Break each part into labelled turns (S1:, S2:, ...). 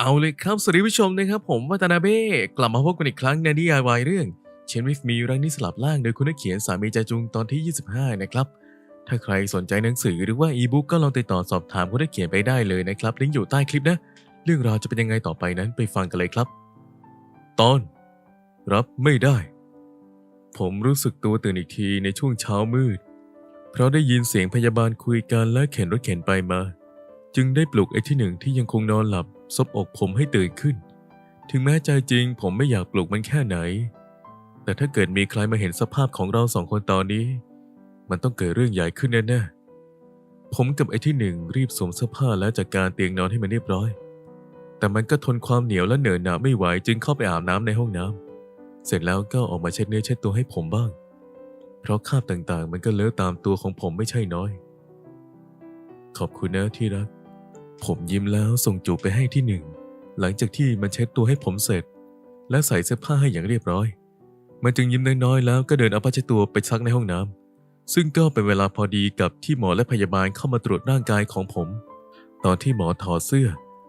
S1: เอาเลยครับสวัสดีผู้ชมนะครับ ผมวัตนาเบ้กลับมาพบกันอีกครั้งในนิยายวายเรื่องเชนวิฟมีรังนี้สลับล่างโดยคุณนักเขียนสามีใจจุงตอนที่ 25 นะครับ ถ้าใครสนใจหนังสือหรือว่าอีบุ๊กก็ลองติดต่อสอบถามคุณนักเขียนไปได้เลยนะครับ ลิงก์อยู่ใต้คลิปนะ เรื่องราวจะเป็นยังไงต่อไปนั้นไปฟังกันเลยครับ ตอน รับไม่ได้ ผมรู้สึกตัวตื่นอีกทีในช่วงเช้ามืด เพราะได้ยินเสียงพยาบาลคุยกันและเข็นรถเข็นไปมา จึงได้ปลุกไอ้ที่หนึ่งที่ยังคงนอนหลับซบอกผมให้ตื่นขึ้น ถึงแม้ใจจริงผมไม่อยากปลุกมันแค่ไหน แต่ถ้าเกิดมีใครมาเห็นสภาพของเราสองคนตอนนี้ มันต้องเกิดเรื่องใหญ่ขึ้นแน่ๆผมกับไอ้ที่หนึ่งรีบสวมเสื้อผ้าและจัดการเตียงนอนให้มันเรียบร้อย แต่มันก็ทนความเหนียวและเหนอะหนะไม่ไหวจึงเข้าไปอาบน้ำในห้องน้ำเสร็จแล้วก็ออกมาเช็ดเนื้อเช็ดตัวให้ผมบ้าง เพราะคราบต่างๆ มันก็เลอะตามตัวของผมไม่ใช่น้อย ขอบคุณนะที่รัก ผมยิ้มแล้วส่งจูบไปให้ที่หนึ่ง หลังจากที่มันเช็ดตัวให้ผมเสร็จ และใส่เสื้อผ้าให้อย่างเรียบร้อย มันจึงยิ้มน้อยๆแล้วก็เดินเอาผ้าเช็ดตัวไปซักในห้องน้ำซึ่งก็เป็นเวลาพอดีกับที่หมอและพยาบาลเข้ามาตรวจร่างกายของผม ตอนที่หมอถอดเสื้อ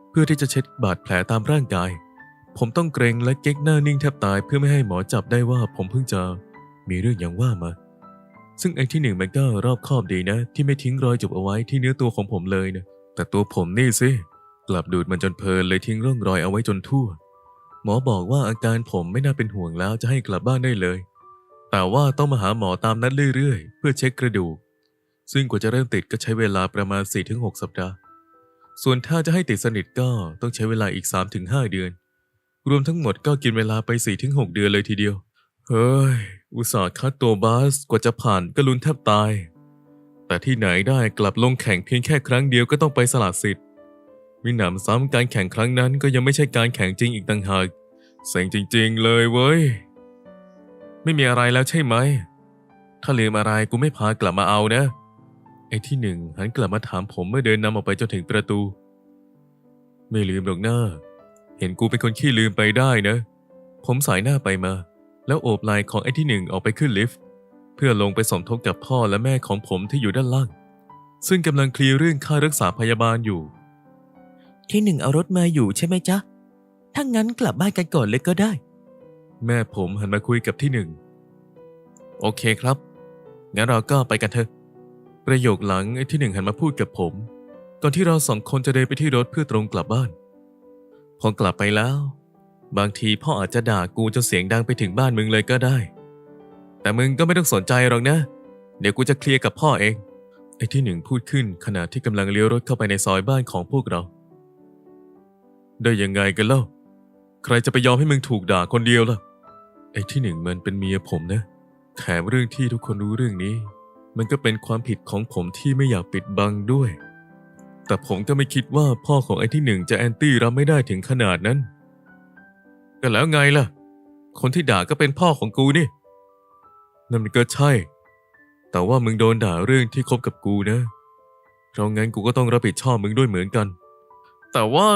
S1: เพื่อที่จะเช็ดบาดแผลตามร่างกาย ผมต้องเกรงและเก๊กหน้านิ่งแทบตายเพื่อไม่ให้หมอจับได้ว่าผมเพิ่งจะมีเรื่องอย่างว่ามา ซึ่งไอ้ที่หนึ่งมันก็รอบคอบดีนะ ที่ไม่ทิ้งรอยจุบเอาไว้ที่เนื้อตัวของผมเลยนะ แต่ตัวผมนี่สิ กลับดูดมันจนเพลินเลยทิ้งร่องรอยเอาไว้จนทั่ว หมอบอกว่าอาการผมไม่น่าเป็นห่วงแล้วจะให้กลับบ้านได้เลย แต่ว่าต้องมาหาหมอตามนัดเรื่อยๆ เพื่อเช็คกระดูก ซึ่งกว่าจะเริ่มติดก็ใช้เวลาประมาณ 4-6 สัปดาห์ ส่วนถ้าจะให้ติดสนิทก็ต้องใช้เวลาอีก 3-5 เดือน รวมทั้งหมดก็กินเวลาไป 4-6 เดือนเลยทีเดียว เฮ้ย อุตส่าห์คัดตัวบาสกว่าจะผ่านก็ลุ้นแทบตาย แต่ที่ไหนได้กลับลงแข่งเพียงแค่ครั้งเดียวก็ต้องไปสละสิทธิ์มีหนำซ้ำการแข่งครั้งนั้นก็ยังไม่ใช่การแข่งจริงอีกต่างหากเซ็งจริง ๆ เลยเว้ย ไม่มีอะไรแล้วใช่ไหม ถ้าลืมอะไรกูไม่พากลับมาเอานะ ไอ้ที่หนึ่งหันกลับมาถามผมเมื่อเดินนำออกไปจนถึงประตู ไม่ลืมหรอกหน้า เห็นกูเป็นคนขี้ลืมไปได้นะ ผมสายหน้าไปมา แล้วโอบไหล่ของไอ้ที่หนึ่งออกไปขึ้นลิฟต์ เพื่อลงไปสมทบกับพ่อและแม่ของผมที่อยู่ด้านล่าง ซึ่งกำลังเคลียร์เรื่องค่ารักษาพยาบาลอยู่
S2: ที่หนึ่งเอารถมาอยู่ใช่ไหมจ๊ะ ถ้างั้นกลับบ้านกันก่อนเลยก็ได้
S1: แม่ผมหันมาคุยกับที่หนึ่ง โอเคครับ งั้นเราก็ไปกันเถอะ ประโยคหลังไอ้ที่หนึ่งหันมาพูดกับผม ก่อนที่เราสองคนจะเดินไปที่รถเพื่อตรงกลับบ้าน พอกลับไปแล้ว บางทีพ่ออาจจะด่ากูจนเสียงดังไปถึงบ้านมึงเลยก็ได้ แต่มึงก็ไม่ต้องสนใจหรอกนะ เดี๋ยวกูจะเคลียร์กับพ่อเอง ไอ้ที่หนึ่งพูดขึ้นขณะที่กำลังเลี้ยวรถเข้าไปในซอยบ้านของพวกเรา ได้ยังไงกันเล่า ใครจะไปยอมให้มึงถูกด่าคนเดียวล่ะ ไอ้ที่หนึ่งมันเป็นเมียผมนะ แถมเรื่องที่ทุกคนรู้เรื่องนี้ มันก็เป็นความผิดของผมที่ไม่อยากปิดบังด้วย แต่ผมก็ไม่คิดว่าพ่อของไอ้ที่หนึ่งจะแอนตี้รับไม่ได้ถึงขนาดนั้น ก็แล้วไงล่ะ คนที่ด่าก็เป็นพ่อของกูนี่ นั่นมันก็ใช่ แต่ว่ามึงโดนด่าเรื่องที่คบกับกูนะ เพราะงั้นกูก็ต้องรับผิดชอบมึงด้วยเหมือนกัน แต่ว่า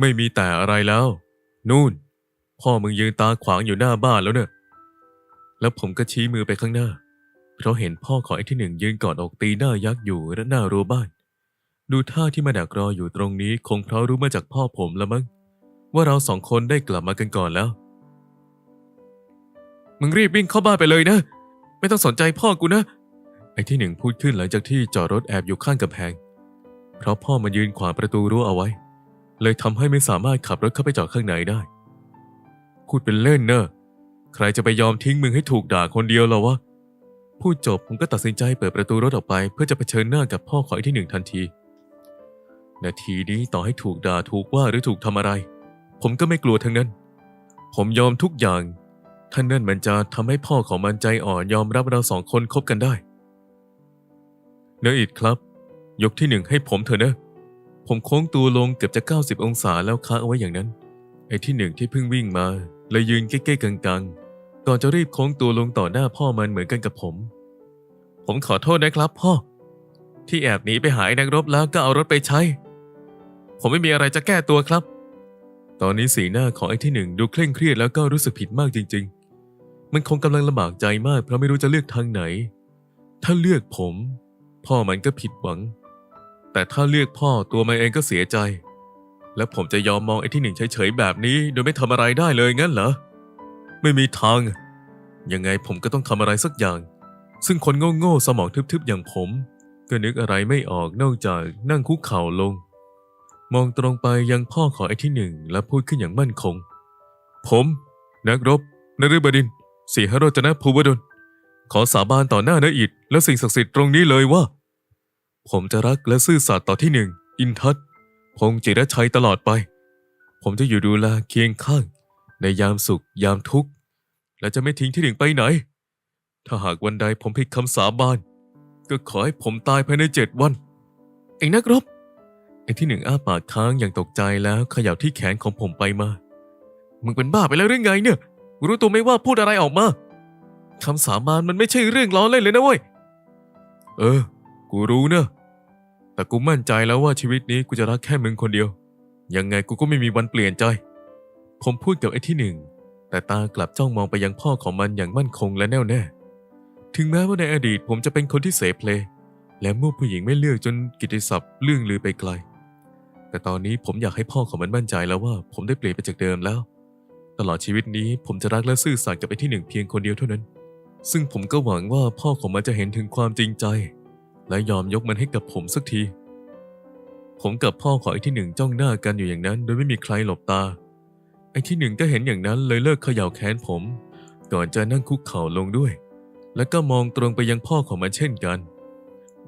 S1: ไม่มีแต่อะไรแล้ว นู่น พ่อมึงยืนตาขวางอยู่หน้าบ้านแล้วเนอะแล้วผมก็ชี้มือไปข้างหน้า เพราะเห็นพ่อของไอ้ที่หนึ่งยืนกอดอกตีหน้ายักษ์อยู่และหน้ารั้วบ้าน ดูท่าที่มาดักรออยู่ตรงนี้คงเพราะรู้มาจากพ่อผมละมั้งว่าเราสองคนได้กลับมากันก่อนแล้ว มึงรีบวิ่งเข้าบ้านไปเลยนะ ไม่ต้องสนใจพ่อกูนะ ไอ้ที่หนึ่งพูดขึ้นหลังจากที่จอดรถแอบอยู่ข้างกำแพง เพราะพ่อมายืนขวางประตูรั้วเอาไว้ เลยทำให้ไม่สามารถขับรถเข้าไปจอดข้างในได้ พูดเป็นเล่นเนอะใครจะไปยอมทิ้งมึงให้ถูกด่าคนเดียวเหรอวะ พูดจบผมก็ตัดสินใจเปิดประตูรถออกไปเพื่อจะเผชิญหน้ากับพ่อของไอ้ที่หนึ่งทันที นาทีนี้ต่อให้ถูกด่าถูกว่าหรือถูกทำอะไร ผมก็ไม่กลัวทั้งนั้น ผมยอมทุกอย่าง ท่านนั่นมันจะทำให้พ่อของมันใจอ่อนยอมรับเราสองคนคบกันได้ เนอิดครับ ยกที่หนึ่งให้ผมเถอะนะ ผมโค้งตัวลงเกือบจะ 90 องศาแล้วค้างเอาไว้อย่างนั้น ไอ้ที่หนึ่งที่เพิ่งวิ่งมาเลยยืนเก้ๆกังๆ ก่อนจะรีบโค้งตัวลงต่อหน้าพ่อมันเหมือนกันกับผม ผมขอโทษนะครับ พ่อ ที่แอบหนีไปหาไอ้นักรบแล้วก็เอารถไปใช้ ผมไม่มีอะไรจะแก้ตัวครับตอนนี้สีหน้าของไอ้ที่หนึ่งดูเคร่งเครียดแล้วก็รู้สึกผิดมากจริงๆ มันคงกำลังลำบากใจมาก เพราะไม่รู้จะเลือกทางไหน ถ้าเลือกผม พ่อมันก็ผิดหวัง แต่ถ้าเลือกพ่อตัวมันเองก็เสียใจ แล้วผมจะยอมมองไอ้ที่หนึ่งเฉยๆแบบนี้ โดยไม่ทำอะไรได้เลยงั้นเหรอ ไม่มีทาง ยังไงผมก็ต้องทำอะไรสักอย่าง ซึ่งคนโง่ๆสมองทึบๆอย่างผม ก็นึกอะไรไม่ออกนอกจากนั่งคุกเข่าลง มองตรงไปยังพ่อของไอ้ที่หนึ่งและพูดขึ้นอย่างมั่นคง ผม นักรบนฤบดินทร์ สีหรจนะภูวดล ขอสาบานต่อหน้านาอิดและสิ่งศักดิ์สิทธิ์ตรงนี้เลยว่า ผมจะรักและซื่อสัตย์ต่อที่หนึ่ง อินทัศพงษ์จิรชัยตลอดไป ผมจะอยู่ดูแลเคียงข้าง ในยามสุข ยามทุกข์ และจะไม่ทิ้งที่หนึ่งไปไหน ถ้าหากวันใดผมผิดคำสาบาน ก็ขอให้ผมตายภายในเจ็ดวัน ไอ้นักรบไอ้ที่หนึ่งอ้าปากค้างอย่างตกใจแล้วเขย่าที่แขนของผมไปมา มึงเป็นบ้าไปแล้วหรือไงเนี่ย รู้ตัวไหม่ว่าพูดอะไรออกมาคำสาบานมันไม่ใช่เรื่องล้อเล่นเลยนะเว้ย เออ กูรู้นะแต่กูมั่นใจแล้วว่าชีวิตนี้กูจะรักแค่มึงคนเดียว ยังไงกูก็ไม่มีวันเปลี่ยนใจ ผมพูดกับไอ้ที่หนึ่ง แต่ตากลับจ้องมองไปยังพ่อของมันอย่างมั่นคงและแน่วแน่ ถึงแม้ว่าในอดีตผมจะเป็นคนที่เสเพล และมั่วผู้หญิงไม่เลือกจนกิตติศัพท์เลื่องลือไปไกล แต่ตอนนี้ผมอยากให้พ่อของมันมั่นใจแล้วว่า ผมได้เปลี่ยนไปจากเดิมแล้ว ตลอดชีวิตนี้ผมจะรักและซื่อสัตย์กับไอ้ที่หนึ่งเพียงคนเดียวเท่านั้น ซึ่งผมก็หวังว่าพ่อของมันจะเห็นถึงความจริงใจ และยอมยกมันให้กับผมสักที ผมกับพ่อของไอ้ที่หนึ่งจ้องหน้ากันอยู่อย่างนั้น โดยไม่มีใครหลบตา ไอ้ที่หนึ่งก็เห็นอย่างนั้นเลยเลิกเขย่าแขนผม ก่อนจะนั่งคุกเข่าลงด้วย แล้วก็มองตรงไปยังพ่อของมันเช่นกัน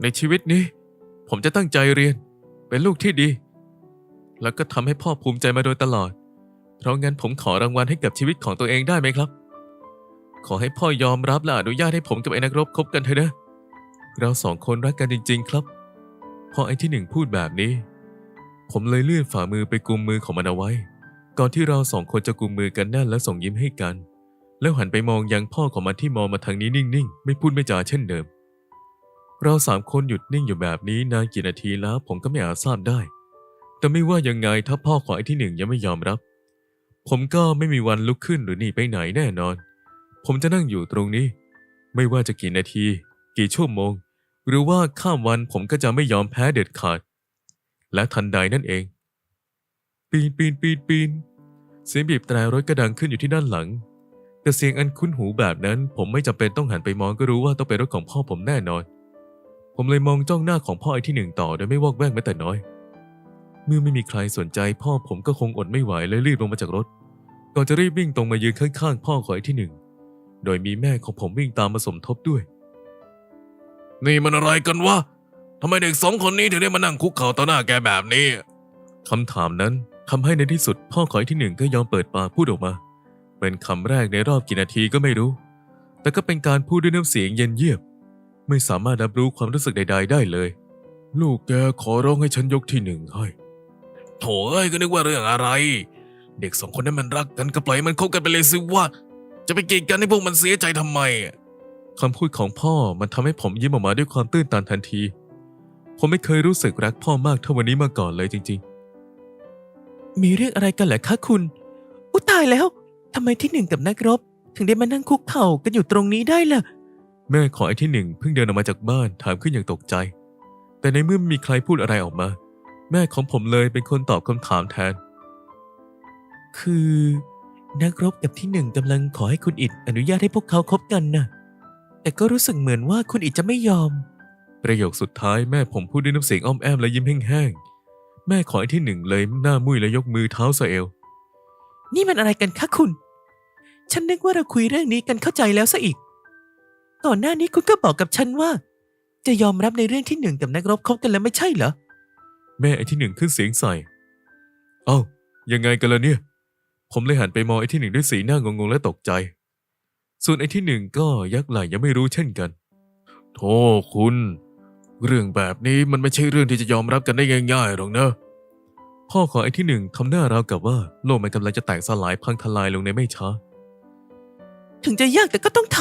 S1: ในชีวิตนี้ ผมจะตั้งใจเรียน เป็นลูกที่ดี แล้วก็ทำให้พ่อภูมิใจมาโดยตลอด เพราะงั้นผมขอรางวัลให้กับชีวิตของตัวเองได้ไหมครับ ขอให้พ่อยอมรับและอนุญาตให้ผมกับไอ้นักรบคบกันเถอะนะ เราสองคนรักกันจริง ๆ ครับ พอไอ้ที่หนึ่งพูดแบบนี้ ผมเลยเลื่อนฝ่ามือไปกุมมือของมันเอาไว้ ก่อนที่เราสองคนจะกุมมือกันแน่นและส่งยิ้มให้กัน แล้วหันไปมองยังพ่อของมันที่มองมาทางนี้นิ่งๆ ไม่พูดไม่จาเช่นเดิม เราสามคนหยุดนิ่งอยู่แบบนี้นานกี่นาทีแล้วผมก็ไม่อาจทราบได้ แต่ไม่ว่ายังไงถ้าพ่อของไอ้ที่หนึ่งยังไม่ยอมรับ ผมก็ไม่มีวันลุกขึ้นหรือหนีไปไหนแน่นอน ผมจะนั่งอยู่ตรงนี้ ไม่ว่าจะกี่นาที กี่ชั่วโมง หรือว่าข้ามวันผมก็จะไม่ยอมแพ้เด็ดขาด และทันใดนั่นเอง ปีนปีนปีนปีนเสียงบีบแตรรถกระดังขึ้นอยู่ที่ด้านหลัง แต่เสียงอันคุ้นหูแบบนั้น ผมไม่จำเป็นต้องหันไปมองก็รู้ว่าต้องเป็นรถของพ่อผมแน่นอน ผมเลยมองจ้องหน้าของพ่อไอ้ที่หนึ่งต่อโดยไม่วอกแวกแม้แต่น้อย เมื่อไม่มีใครสนใจ พ่อผมก็คงอดไม่ไหวเลยรีบลงมาจากรถ ก่อนจะรีบวิ่งตรงมายืนข้างๆ พ่อของไอ้ที่หนึ่ง โดยมีแม่ของผมวิ่งตามมาสมทบด้วย นี่มันอะไรกันวะทำไมเด็กสองคนนี้ถึงได้มานั่งคุกเข่าต่อหน้าแกแบบนี้คำถามนั้นทำให้ในที่สุด พ่อของไอ้ที่หนึ่งก็ยอมเปิดปากพูดออกมา เป็นคำแรกในรอบกี่นาทีก็ไม่รู้ แต่ก็เป็นการพูดด้วยน้ำเสียงเย็นเยียบ ไม่สามารถรับรู้ความรู้สึกใด ๆ ได้เลย ลูกแกขอร้องให้ฉันยกที่หนึ่งให้ โถเอ้ยก็นึกว่าเรื่องอะไร เด็กสองคนนั้นมันรักกันก็ปล่อยมันคบกันไปเลยสิว่า จะไปกีดกันให้พวกมันเสียใจทำไมอะคำพูดของพ่อมันทำให้ผมยิ้มออกมาด้วยความตื้นตันทันที ผมไม่เคยรู้สึกรักพ่อมากเท่าวันนี้มาก่อนเลยจริง
S2: มีเรื่องอะไรกันเหรอคะคุณ อุยตายแล้วทำไมที่หนึ่งกับนักรบ ถึงได้มานั่งคุกเข่ากันอยู่ตรงนี้ได้ล่ะ
S1: ๆแม่ของไอ้ที่หนึ่งเพิ่งเดินออกมาจากบ้านถามขึ้นอย่างตกใจ แต่ในเมื่อไม่มีใครพูดอะไรออกมา แม่ของผมเลยเป็นคนตอบคำถามแทน
S2: คือ นักรบกับที่หนึ่งกำลังขอให้คุณอิดอนุญาตให้พวกเขาคบกันนะแต่ก็รู้สึกเหมือนว่าคุณอิดจะไม่ยอม
S1: ประโยคสุดท้ายแม่ผมพูดด้วยน้ำเสียงอ้อมแอมและยิ้มแห้งๆ แม่ของไอ้ที่หนึ่งเลยหน้ามุ้ยและยกมือเท้าสเอว
S2: นี่มันอะไรกันคะคุณ ฉันนึกว่าเราคุยเรื่องนี้กันเข้าใจแล้วซะอีก ก่อนหน้านี้คุณก็บอกกับฉันว่า จะยอมรับในเรื่องที่หนึ่งกับนักรบคบกันแล้วไม่ใช่เหรอ
S1: แม่ไอ้ที่หนึ่งขึ้นเสียงใส่ เอ้า ยังไงกันล่ะเนี่ย ผมเลยหันไปมองไอ้ที่หนึ่งด้วยสีหน้างงๆและตกใจ ส่วนไอ้ที่หนึ่งก็ยักไหล่ยังไม่รู้เช่นกันโธ่คุณ เรื่องแบบนี้มันไม่ใช่เรื่องที่จะยอมรับกันได้ง่ายๆหรอกนะพ่อของไอ้ที่หนึ่งทำหน้าราวกับว่าโลกมันกำลังจะแตกสลายพังทลายลงในไม่ช้า
S2: ถึงจะยากแต่ก็ต้องท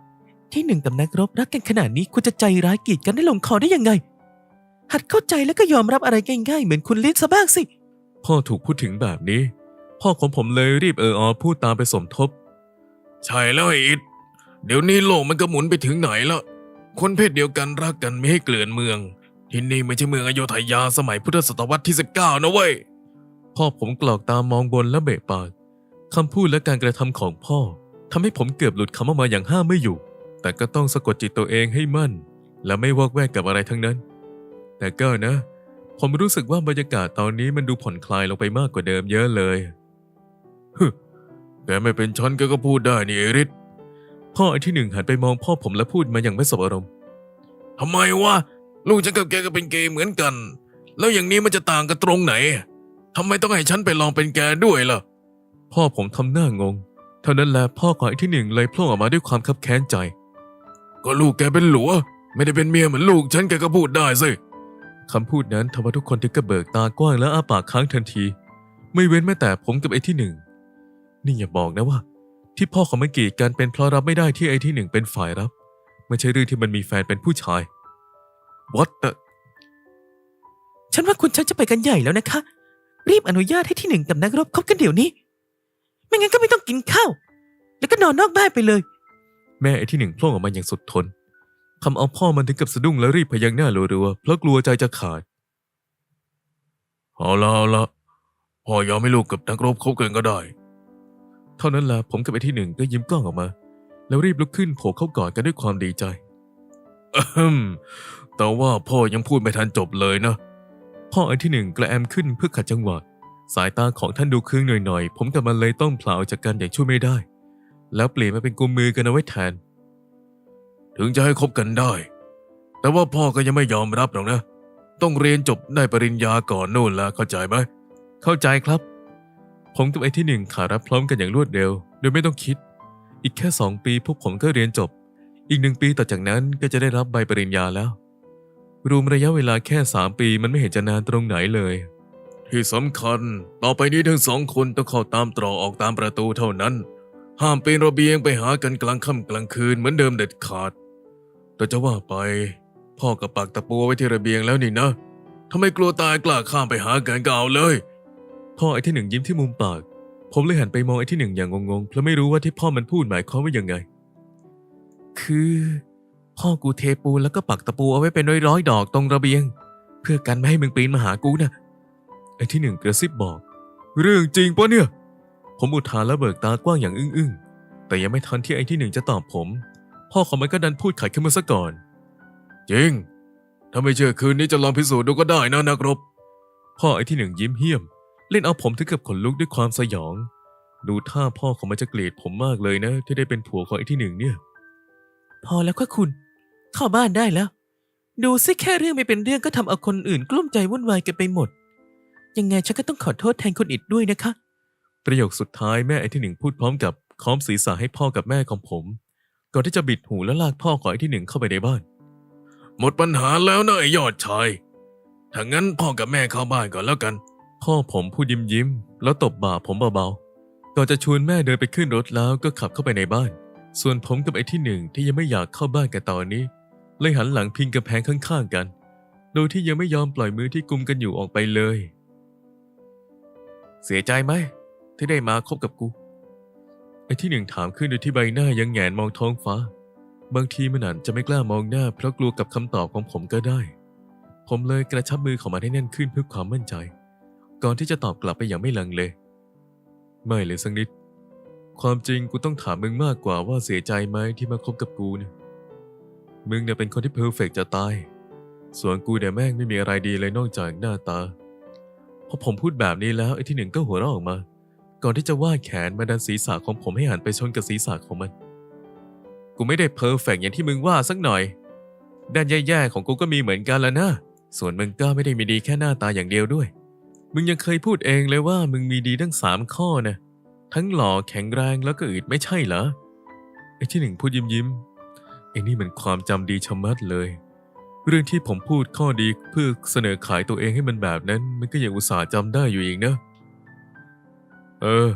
S2: ำที่หนึ่งกับนักรบรักกันขนาดนี้คุณจะใจร้ายกีดกันได้ลงคอได้ยังไง หัดเข้าใจแล้วก็ยอมรับอะไรง่ายๆเหมือนคุณลิศซะบ้างสิ
S1: พ่อถูกพูดถึงแบบนี้ พ่อของผมเลยรีบเอออพูดตามไปสมทบ ใช่แล้วไอ้อิดเดี๋ยวนี้โลกมันก็หมุนไปถึงไหนแล้วคนเพศเดียวกันรักกันไม่ให้เกลื่อนเมือง ที่นี่ไม่ใช่เมืองอโยธยาสมัยพุทธศตวรรษที่สิบเก้านะเว้ยพ่อผมกรอกตามองบนและเบะปากคำพูดและการกระทำของพ่อทำให้ผมเกือบหลุดคำออกมาอย่างห้ามไม่อยู่ แต่ก็ต้องสะกดจิตตัวเองให้มั่น และไม่วอกแวกกับอะไรทั้งนั้น แต่ก็นะ ผมรู้สึกว่าบรรยากาศตอนนี้มันดูผ่อนคลายลงไปมากกว่าเดิมเยอะเลยฮึแกไม่เป็นฉันแกก็พูดได้นี่เอริสพ่อไอ้ที่หนึ่งหันไปมองพ่อผมและพูดมาอย่างไม่สบอารมณ์ทำไมวะลูกฉันกับแกก็เป็นเกย์เหมือนกัน แล้วอย่างนี้มันจะต่างกันตรงไหนทำไมต้องให้ฉันไปลองเป็นแกด้วยล่ะ พ่อผมทำหน้างง เท่านั้นแหละพ่อของไอ้ที่หนึ่งเลยโผล่ออกมาด้วยความคับแค้นใจ ก็ลูกแกเป็นหลัว ไม่ได้เป็นเมียเหมือนลูกฉันแกก็พูดได้สิ คำพูดนั้นทำให้ทุกคนถึงกับเบิกตากว้างและอ้าปากค้างทันที ไม่เว้นแม้แต่ผมกับไอ้ที่หนึ่ง นี่อย่าบอกนะว่า ที่พ่อของมันกีดกันเป็นเพราะรับไม่ได้ที่ไอ้ที่หนึ่งเป็นฝ่ายรับ ไม่ใช่เรื่องที่มันมีแฟนเป็นผู้ชาย What the
S2: ฉันว่าคุณชักจะไปกันใหญ่แล้วนะคะ รีบอนุญาตให้ที่หนึ่งกับนักรบคบกันเดี๋ยวนี้ ไม่งั้นก็ไม่ต้องกินข้าว แล้วก็นอนนอกบ้านไปเลย
S1: แม่ไอ้ที่หนึ่งโผล่ออกมาอย่างสุดทน ทำเอาพ่อมันถึงกับสะดุ้งแล้วรีบพยักหน้ารัวๆเพราะกลัวใจจะขาด เอาละเอาละพ่อยอมให้ลูกกับนักรบคบกันก็ได้ เท่านั้นแหละผมกับไอ้ที่หนึ่งก็ยิ้มกล้องออกมา แล้วรีบลุกขึ้นโผล่เข้ากอดกันด้วยความดีใจอะฮึมแต่ว่าพ่อยังพูดไม่ทันจบเลยนะ พ่อไอ้ที่หนึ่งกระแอมขึ้นเพื่อขัดจังหวะสายตาของท่านดูเครื่องหน่อยๆ ผมกับมันเลยต้องเผลาออกจากกันอย่างช่วยไม่ได้ แล้วเปลี่ยนมาเป็นกุมมือกันเอาไว้แทน ถึงจะให้คบกันได้ แต่ว่าพ่อก็ยังไม่ยอมรับหรอกนะ ต้องเรียนจบได้ปริญญาก่อนนู่นละเข้าใจไหมเข้าใจครับ ผมกับไอ้ที่หนึ่งขารับพร้อมกันอย่างรวดเร็ว โดยไม่ต้องคิด อีกแค่สองปีพวกผมก็เรียนจบ อีกหนึ่งปีต่อจากนั้นก็จะได้รับใบปริญญาแล้ว รวมระยะเวลาแค่สามปีมันไม่เห็นจะนานตรงไหนเลยที่สำคัญ ต่อไปนี้ทั้งสองคนต้องเข้าตามตรอกออกตามประตูเท่านั้น ห้ามปีนระเบียงไปหากันกลางค่ำกลางคืนเหมือนเดิมเด็ดขาด แต่จะว่าไป พ่อกับปากตะปูไว้ที่ระเบียงแล้วนี่นะทำไมกลัวตายกล้าข้ามไปหากันก็เอาเลย พ่อไอ้ที่หนึ่งยิ้มที่มุมปาก ผมเลยหันไปมองไอ้ที่หนึ่งอย่างงงๆเพราะไม่รู้ว่าที่พ่อมันพูดหมายความว่ายังไง คือ พ่อกูเทปูนแล้วก็ปักตะปูเอาไว้เป็นร้อยๆดอกตรงระเบียง เพื่อกันไม่ให้มึงปีนมาหากูนะไอ้ที่หนึ่งกระซิบบอก เรื่องจริงปะเนี่ย ผมอุทานและเบิกตากว้างอย่างอึ้งๆแต่ยังไม่ทันที่ไอ้ที่หนึ่งจะตอบผม พ่อของมันก็ดันพูดขัดขึ้นมาซะก่อน จริง ถ้าไม่เชื่อคืนนี้จะลองพิสูจน์ดูก็ได้นะนักรบ พ่อไอ้ที่หนึ่งยิ้มเหี้ยม เล่นเอาผมถึงกับขนลุกด้วยความสยอง ดูท่าพ่อของมันจะเกลียดผมมากเลยนะ ที่ได้เป็นผัวของไอ้ที่หนึ่งเนี่ย
S2: พอแล้วค่ะคุณ เข้าบ้านได้แล้ว ดูสิแค่เรื่องไม่เป็นเรื่องก็ทำเอาคนอื่นกลุ้มใจวุ่นวายกันไปหมด ยังไงฉันก็ต้องขอโทษแทนคุณอิดด้วยนะคะ
S1: ประโยคสุดท้ายแม่ไอ้ที่หนึ่งพูดพร้อมกับค้อมศีรษะให้พ่อกับแม่ของผม ก่อนที่จะบิดหูและลากพ่อของไอ้ที่หนึ่งเข้าไปในบ้าน หมดปัญหาแล้วนะไอ้ยอดชายถ้างั้นพ่อกับแม่เข้าบ้านก่อนแล้วกัน พ่อผมพูดยิ้มยิ้มแล้วตบบ่าผมเบาๆก่อนจะชวนแม่เดินไปขึ้นรถแล้วก็ขับเข้าไปในบ้าน ส่วนผมกับไอ้ที่หนึ่งที่ยังไม่อยากเข้าบ้านกันตอนนี้ เลยหันหลังพิงกำแพงข้างๆกัน โดยที่ยังไม่ยอมปล่อยมือที่กุมกันอยู่ออกไปเลย เสียใจไหมที่ได้มาคบกับกู ไอ้ที่หนึ่งถามขึ้นโดยที่ใบหน้ายังแหงนมองท้องฟ้า บางทีมันอาจจะไม่กล้ามองหน้า เพราะกลัวกับคำตอบของผมก็ได้ ผมเลยกระชับมือของมันให้แน่นขึ้นเพื่อความมั่นใจ ก่อนที่จะตอบกลับไปอย่างไม่ลังเล ไม่เลยสักนิด ความจริงกูต้องถามมึงมากกว่าว่าเสียใจไหมที่มาคบกับกูเนี่ย มึงเนี่ยเป็นคนที่เพอร์เฟกจะตาย ส่วนกูเนี่ยแม่งไม่มีอะไรดีเลยนอกจากหน้าตา พอผมพูดแบบนี้แล้วไอ้ที่หนึ่งก็หัวเราะออกมา ก่อนที่จะวาดแขนมาดันศีรษะของผมให้หันไปชนกับศีรษะของมัน กูไม่ได้เพอร์เฟกอย่างที่มึงว่าสักหน่อย ด้านแย่ๆของกูก็มีเหมือนกันแล้วนะ ส่วนมึงก็ไม่ได้มีดีแค่หน้าตาอย่างเดียวด้วย มึงยังเคยพูดเองเลยว่ามึงมีดีทั้งสามข้อนะ ทั้งหล่อแข็งแรงแล้วก็อึดไม่ใช่เหรอ ไอ้ที่หนึ่งพูดยิ้มยิ้มไอ้นี่มันความจำดีชะมัดเลย เรื่องที่ผมพูดข้อดีเพื่อเสนอขายตัวเองให้มันแบบนั้น มันก็ยังอุตส่าห์จำได้อยู่อีกนะเเออ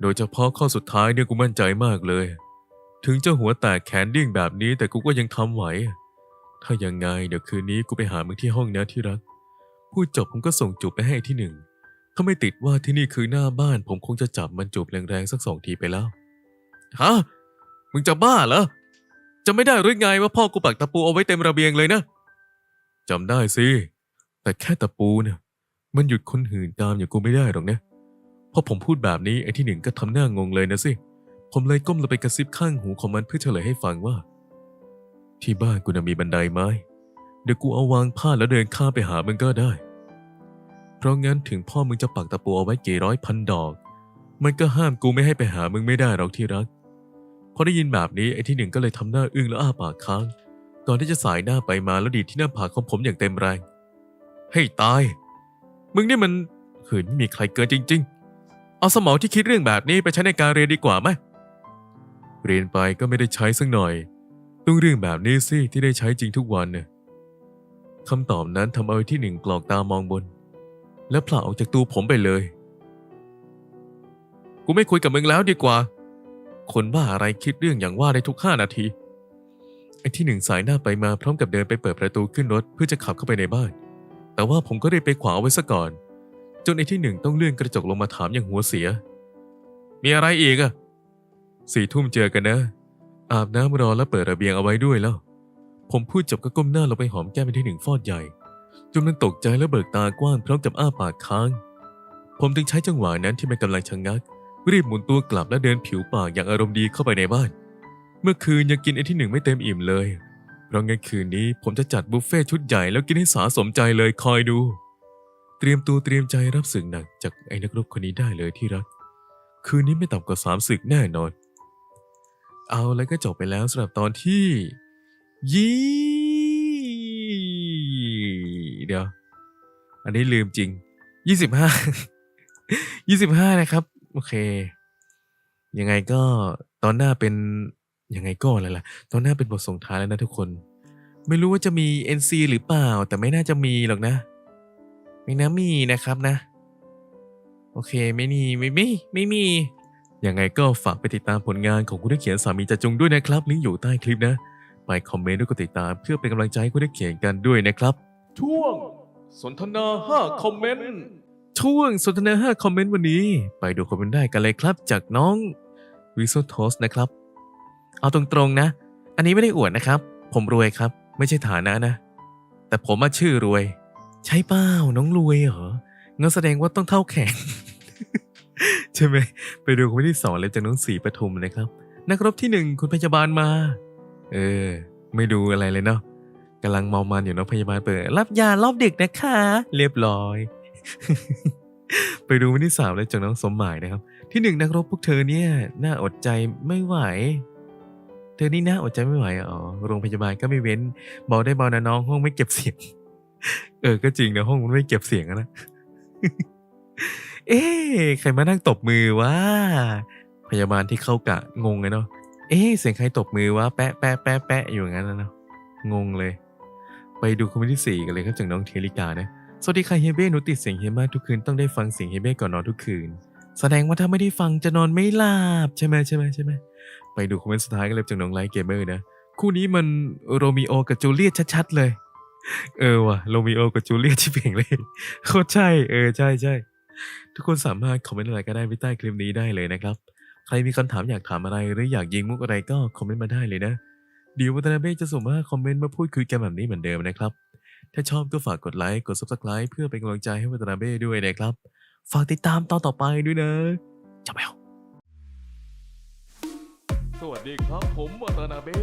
S1: โดยเฉพาะข้อสุดท้ายเนี่ยกูมั่นใจมากเลย ถึงจะหัวแตกแขนดิ้งแบบนี้แต่กูก็ยังทำไหว ถ้ายังไงเดี๋ยวคืนนี้กูไปหามึงที่ห้องนะที่รัก พูดจบผมก็ส่งจูบไปให้ที่หนึ่ง ถ้าไม่ติดว่าที่นี่คือหน้าบ้านผมคงจะจับมันจูบแรงๆสักสองทีไปแล้ว ฮะ มึงจะบ้าเหรอ จะไม่ได้หรือไงว่าพ่อกูปักตะปูเอาไว้เต็มระเบียงเลยนะจำได้สิ แต่แค่ตะปูเนี่ยมันหยุดคนหื่นกามอย่างกูไม่ได้หรอกนะ พอผมพูดแบบนี้ไอ้ที่หนึ่งก็ทำหน้างงเลยนะสิ ผมเลยก้มลงไปกระซิบข้างหูของมันเพื่อเฉลยให้ฟังว่า ที่บ้านกูน่ะมีบันไดไม้ เดี๋ยวกูเอาวางผ้าแล้วเดินข้ามไปหามึงก็ได้ เพราะงั้นถึงพ่อมึงจะปักตะปูเอาไว้กี่ร้อยพันดอก มันก็ห้ามกูไม่ให้ไปหามึงไม่ได้หรอกที่รัก พอได้ยินแบบนี้ไอ้ที่หนึ่งก็เลยทำหน้าอึ้งแล้วอ้าปากค้าง ก่อนที่จะสายหน้าไปมาแล้วดีดที่หน้าผากของผมอย่างเต็มแรงเฮ้ตาย มึงนี่มันหืนไม่มีใครเกินจริง ๆ เอาสมองที่คิดเรื่องแบบนี้ไปใช้ในการเรียนดีกว่าไหมเรียนไปก็ไม่ได้ใช้สักหน่อย ต้องเรื่องแบบนี้สิที่ได้ใช้จริงทุกวันเนี่ยคำตอบนั้นทำเอาไอ้ที่หนึ่งกรอกตามองบน และผละออกจากตัวผมไปเลย กูไม่คุยกับมึงแล้วดีกว่า คนบ้าอะไรคิดเรื่องอย่างว่าในทุกห้านาที ไอ้ที่หนึ่งสายหน้าไปมาพร้อมกับเดินไปเปิดประตูขึ้นรถเพื่อจะขับเข้าไปในบ้าน แต่ว่าผมก็ได้ไปขวางเอาไว้ซะก่อน จนไอ้ที่หนึ่งต้องเลื่อนกระจกลงมาถามอย่างหัวเสีย มีอะไรอีกอะสี่ทุ่มเจอกันนะ อาบน้ำรอแล้วเปิดระเบียงเอาไว้ด้วยแล้ว ผมพูดจบก็ก้มหน้าลงไปหอมแก้มไปที่หนึ่งฟอดใหญ่ จนมันตกใจและเบิกตากว้างพร้อมกับอ้าปากค้าง ผมจึงใช้จังหวะนั้นที่มันกำลังชะงงัก รีบหมุนตัวกลับและเดินผิวปากอย่างอารมณ์ดีเข้าไปในบ้าน เมื่อคืนยังกินไอ้ที่หนึ่งไม่เต็มอิ่มเลย เพราะงั้นคืนนี้ผมจะจัดบุฟเฟ่ชุดใหญ่แล้วกินให้สาสมใจเลยคอยดู เตรียมตัวเตรียมใจรับศึกหนักจากไอ้นักรบคนนี้ได้เลยที่รัก คืนนี้ไม่ต่ำกว่าสามศึกแน่นอน เอาแล้วก็จบไปแล้วสำหรับตอนที่ ยี่เดี๋ยว อันนี้ลืมจริงยี่สิบห้ายี่สิบห้านะครับ โอเค ยังไงก็ตอนหน้าเป็นยังไงก็อะไรล่ะ ตอนหน้าเป็นบทส่งท้ายแล้วนะทุกคน ไม่รู้ว่าจะมี NC หรือเปล่า แต่ไม่น่าจะมีหรอกนะ ม่น่ามีนะครับนะ โอเคไม่มีไม่ไม่ไม่มียังไงก็ฝากไปติดตามผลงานของคุณนักเขียนสามีจะจงด้วยนะครับ ลิงก์อยู่ใต้คลิปนะ ไปคอมเมนต์ด้วยกดติดตามเพื่อเป็นกำลังใจให้คุณนักเขียนกันด้วยนะครับ ช่วงสนทนา 5 คอมเมนต์ช่วงสนทนา 5 คอมเมนต์วันนี้ ไปดูคอมเมนต์ได้กันเลยครับ จากน้องวิโซโทสนะครับ เอาตรงๆนะ อันนี้ไม่ได้อวดนะครับ ผมรวยครับ ไม่ใช่ฐานะนะ แต่ผมมาชื่อรวย ใช่เปล่าน้องรวยเหรองั้นแสดงว่าต้องเท่าแขนใช่ไหมไปดูคนที่สองเลยจากน้องสีปทุมนะครับ นักรบที่หนึ่งคุณพยาบาลมา เออ ไม่ดูอะไรเลยเนาะกำลังเมามันอยู่เนาะพยาบาลเปิด รับยารอบเดึกนะคะ เรียบร้อย ไปดูคนที่สามเลยจากน้องสมหมายนะครับ ที่หนึ่งนักรบพวกเธอเนี่ยน่าอดใจไม่ไหว เธอนี่น่าอดใจไม่ไหวอ๋อโรงพยาบาลก็ไม่เว้นเบาได้เบานะน้องห้องไม่เก็บเสียง เออ ก็จริงนะห้องมันไม่เก็บเสียงนะ เอ๊ะใครมานั่งตบมือวะ พยาบาลที่เข้ากะงงเลยเนาะ เอ๊ะเสียงใครตบมือวะ แปะแปะแปะแปะอยู่อย่งนั้นนะเนาะ งงเลย ไปดูคอมเมนต์ที่สี่กันเลยครับจากน้องเทลิกานะ สวัสดีค่ะเฮเบ้ หนูติดเสียงเฮมากทุกคืน ต้องได้ฟังเสียงเฮเบ้ก่อนนอนทุกคืน แสดงว่าถ้าไม่ได้ฟังจะนอนไม่หลับใช่ไหมใช่ไหมใช่ไหม ไปดูคอมเมนต์สุดท้ายกันเลยจากน้องไลท์เกมเมอร์นะ คู่นี้มันโรมิโอกับจูเลียตชัดๆเลย เออว่ะโรมิโอกับจูเลียตที่เพ่งเลยโคตรใช่เออใช่ใช่ทุกคนสามารถคอมเมนต์อะไรก็ได้ไว้ใต้คลิปนี้ได้เลยนะครับ ใครมีคำถามอยากถามอะไรหรืออยากยิงมุกอะไรก็คอมเมนต์มาได้เลยนะเดี๋ยววัตนาเบ้จะส่งมาคอมเมนต์มาพูดคุยกันแบบนี้เหมือนเดิมนะครับ ถ้าชอบก็ฝากกดไลค์กด subscribe เพื่อเป็นกำลังใจให้วัตนาเบ้ด้วยนะครับ ฝากติดตามตอนต่อไปด้วยนะจ้าแมวสวัสดีครับผมวัตนาเบ้